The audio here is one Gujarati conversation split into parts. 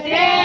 Deus.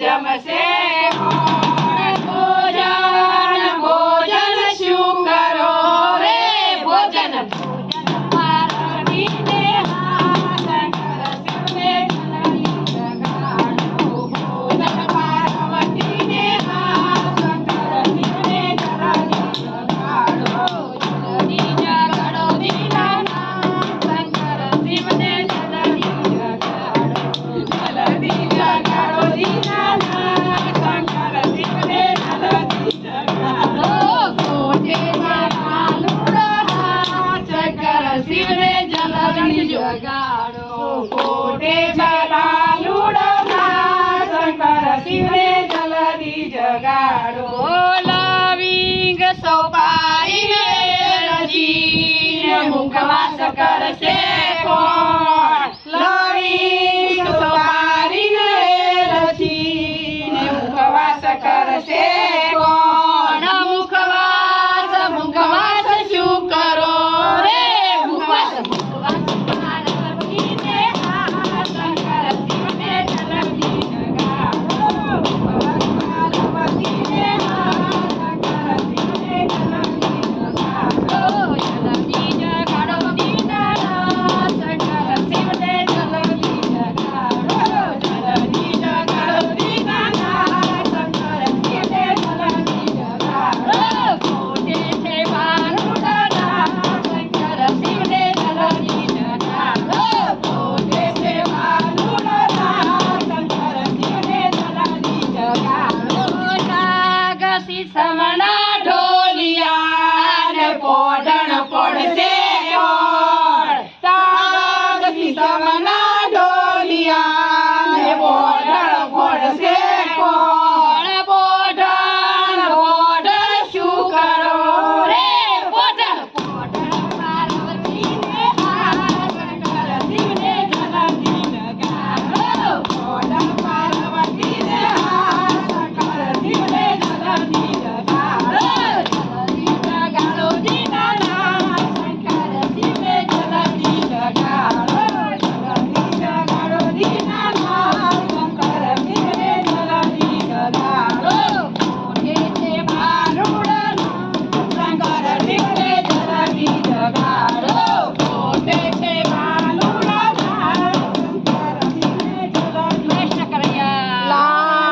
Jama Sen. É કે જલાલુડના શંકર શિવને જલ્દી જગાડો. લાવિંગ સોપાઈને રજીને મુખવાસ કરશે કોણ?